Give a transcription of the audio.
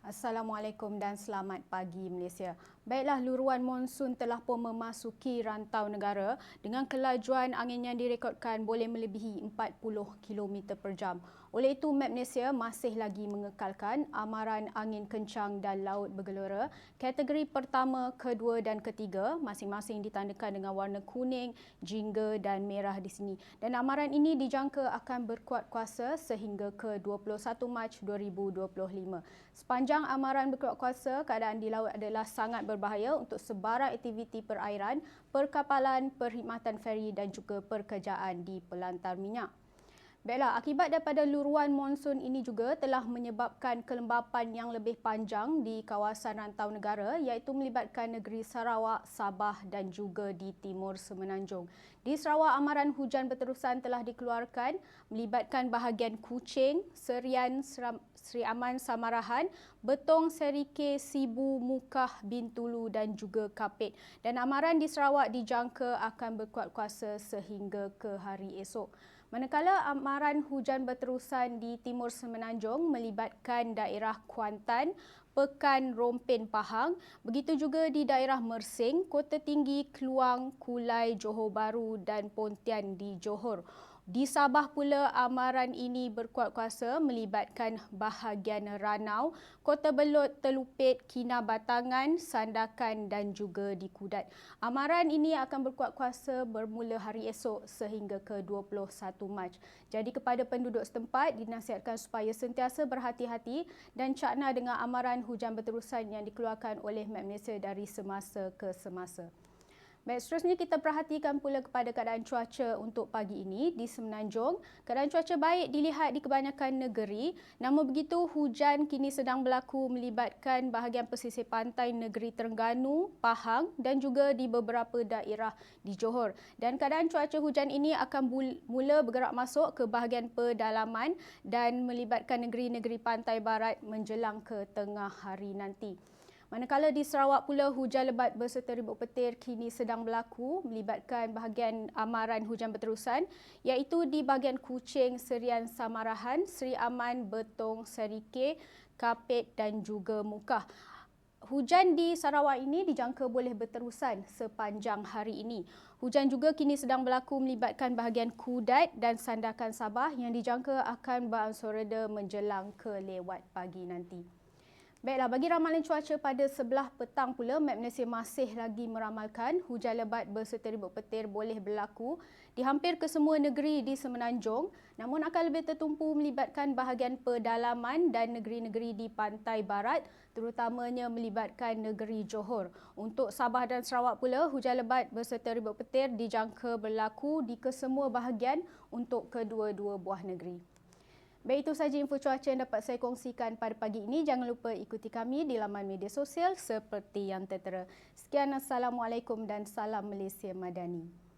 Assalamualaikum dan selamat pagi Malaysia. Baiklah, luruan monsun telah pun memasuki rantau negara dengan kelajuan angin yang direkodkan boleh melebihi 40 km per jam. Oleh itu, Map Malaysia masih lagi mengekalkan amaran angin kencang dan laut bergelora. Kategori pertama, kedua dan ketiga masing-masing ditandakan dengan warna kuning, jingga dan merah di sini. Dan amaran ini dijangka akan berkuat kuasa sehingga ke 21 Mac 2025. Sepanjang Sepanjang amaran berkuat kuasa, keadaan di laut adalah sangat berbahaya untuk sebarang aktiviti perairan, perkapalan, perkhidmatan feri dan juga perkejaan di pelantar minyak. Baiklah, akibat daripada luruan monsun ini juga telah menyebabkan kelembapan yang lebih panjang di kawasan rantau negara iaitu melibatkan negeri Sarawak, Sabah dan juga di timur Semenanjung. Di Sarawak, amaran hujan berterusan telah dikeluarkan melibatkan bahagian Kuching, Serian, Seri Aman Samarahan, Betong Serike, Sibu, Mukah, Bintulu dan juga Kapit. Dan amaran di Sarawak dijangka akan berkuat kuasa sehingga ke hari esok. Manakala amaran hujan berterusan di timur Semenanjung melibatkan daerah Kuantan, Pekan Rompin Pahang, begitu juga di daerah Mersing, Kota Tinggi, Keluang, Kulai, Johor Baru dan Pontian di Johor. Di Sabah pula amaran ini berkuat kuasa melibatkan bahagian Ranau, Kota Belot, Telupit, Kinabatangan, Sandakan dan juga di Kudat. Amaran ini akan berkuat kuasa bermula hari esok sehingga ke 21 Mac. Jadi kepada penduduk setempat dinasihatkan supaya sentiasa berhati-hati dan cakna dengan amaran hujan berterusan yang dikeluarkan oleh Map Malaysia dari semasa ke semasa. Baik, seterusnya kita perhatikan pula kepada keadaan cuaca untuk pagi ini di Semenanjung. Keadaan cuaca baik dilihat di kebanyakan negeri. Namun begitu, hujan kini sedang berlaku melibatkan bahagian pesisir pantai negeri Terengganu, Pahang dan juga di beberapa daerah di Johor. Dan keadaan cuaca hujan ini akan mula bergerak masuk ke bahagian pedalaman dan melibatkan negeri-negeri pantai barat menjelang ke tengah hari nanti. Manakala di Sarawak pula hujan lebat berserta ribut petir kini sedang berlaku melibatkan bahagian amaran hujan berterusan iaitu di bahagian Kuching, Serian Samarahan, Seri Aman, Betong, Serike, Kapit dan juga Mukah. Hujan di Sarawak ini dijangka boleh berterusan sepanjang hari ini. Hujan juga kini sedang berlaku melibatkan bahagian Kudat dan Sandakan Sabah yang dijangka akan beransur reda menjelang ke lewat pagi nanti. Baiklah, bagi ramalan cuaca pada sebelah petang pula, Map Malaysia masih lagi meramalkan hujan lebat berserta ribut petir boleh berlaku di hampir kesemua negeri di Semenanjung namun akan lebih tertumpu melibatkan bahagian pedalaman dan negeri-negeri di pantai barat terutamanya melibatkan negeri Johor. Untuk Sabah dan Sarawak pula, hujan lebat berserta ribut petir dijangka berlaku di kesemua bahagian untuk kedua-dua buah negeri. Baik itu saja info cuaca yang dapat saya kongsikan pada pagi ini. Jangan lupa ikuti kami di laman media sosial seperti yang tertera. Sekian Assalamualaikum dan salam Malaysia Madani.